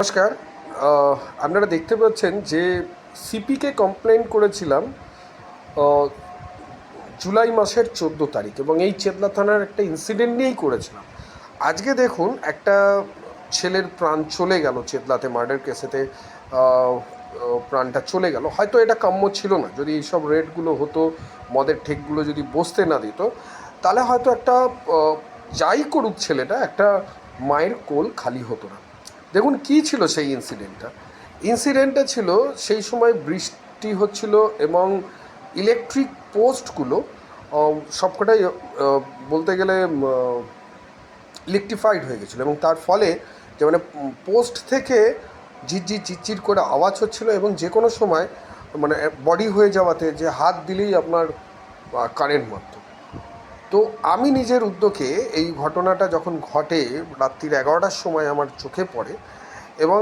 নমস্কার। আপনারা দেখতে পাচ্ছেন যে সিপিকে কমপ্লেন করেছিলাম জুলাই মাসের চোদ্দ তারিখ এবং এই চেতলা থানার একটা ইনসিডেন্ট নিয়েই করেছিলাম। আজকে দেখুন, একটা ছেলের প্রাণ চলে গেল চেতলাতে মার্ডার কেসেতে প্রাণটা চলে গেল। হয়তো এটা কাম্য ছিল না, যদি এইসব রেটগুলো হতো, মদের ঠেকগুলো যদি বসতে না দিত, তাহলে হয়তো একটা যাই করুক ছেলেটা, একটা মায়ের কোল খালি হতো না। দেখুন, কি ছিল সেই ইনসিডেন্টটা ইনসিডেন্টটা ছিল সেই সময় বৃষ্টি হচ্ছিল এবং ইলেকট্রিক পোস্টগুলো সবকটাই বলতে গেলে ইলেকট্রিফাইড হয়ে গেছিল এবং তার ফলে যে মানে পোস্ট থেকে ঝিরঝির চিরচির করে আওয়াজ হচ্ছিল এবং যে কোনো সময় মানে বডি হয়ে যাওয়াতে যে হাত দিলেই আপনার কারেন্ট মারত। তো আমি নিজের উদ্যোগে এই ঘটনাটা যখন ঘটে রাত্রির এগারোটার সময় আমার চোখে পড়ে এবং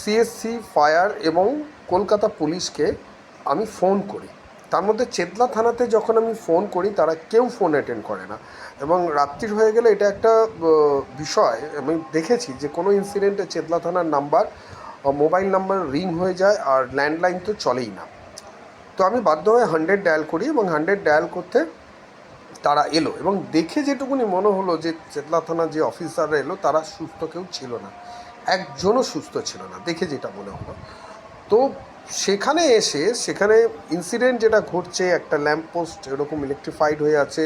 সিএসসি ফায়ার এবং কলকাতা পুলিশকে আমি ফোন করি। তার মধ্যে চেতলা থানাতে যখন আমি ফোন করি, তারা কেউ ফোন অ্যাটেন্ড করে না এবং রাত্রির হয়ে গেলে এটা একটা বিষয়। আমি দেখেছি যে কোনো ইনসিডেন্টে চেতলা থানার নাম্বার মোবাইল নাম্বার রিং হয়ে যায় আর ল্যান্ডলাইন তো চলেই না। তো আমি বাধ্য হয়ে হান্ড্রেড ডায়াল করি এবং হান্ড্রেড ডায়াল করতে তারা এলো এবং দেখে যেটুকুনি মনে হলো যে চেতলা থানার যে অফিসাররা এলো, তারা সুস্থ কেউ ছিল না। একজনও সুস্থ ছিল না, দেখে যেটা মনে হলো। তো সেখানে এসে, সেখানে ইনসিডেন্ট যেটা ঘটছে, একটা ল্যাম্প পোস্ট এরকম ইলেকট্রিফাইড হয়ে আছে,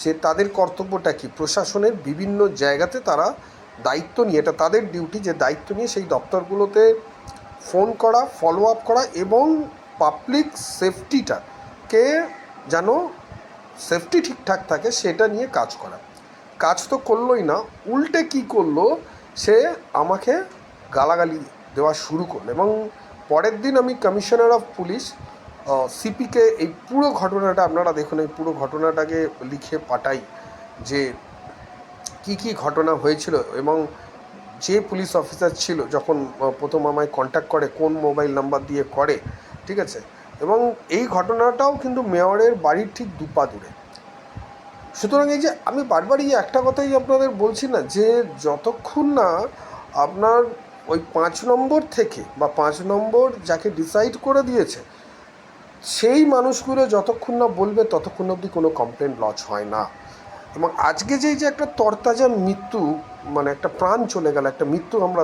সে তাদের কর্তব্যটা কি? প্রশাসনের বিভিন্ন জায়গাতে তারা দায়িত্ব নিয়ে, এটা তাদের ডিউটি যে দায়িত্ব নিয়ে সেই দপ্তরগুলোতে ফোন করা ফলো আপ করা এবং পাবলিক সেফটিটাকে যেন সেফটি ঠিকঠাক থাকে, সেটা নিয়ে কাজ করা। কাজ তো করলোই না, উল্টে কি করল, সে আমাকে গালাগালি দেওয়া শুরু করল এবং পরের দিন আমি কমিশনার অফ পুলিশ সিপিকে এই পুরো ঘটনাটা, আপনারা দেখুন এই পুরো ঘটনাটাকে লিখে পাঠাই যে কি কি ঘটনা হয়েছিল এবং যে পুলিশ অফিসার ছিল যখন প্রথম আমায় কন্ট্যাক্ট করে, কোন মোবাইল নাম্বার দিয়ে করে, ঠিক আছে? এবং এই ঘটনাটাও কিন্তু মেয়রের বাড়ির ঠিক দুপা দূরে। সুতরাং এই যে আমি বারবারই একটা কথাই আপনাদের বলছি না, যে যতক্ষণ না আপনার ওই পাঁচ নম্বর থেকে বা পাঁচ নম্বর যাকে ডিসাইড করে দিয়েছে, সেই মানুষগুলো যতক্ষণ না বলবে ততক্ষণ অবধি কোনো কমপ্লেন লজ হয় না। এবং আজকে যেই যে একটা তরতাজা মৃত্যু মানে একটা প্রাণ চলে গেল, একটা মৃত্যু আমরা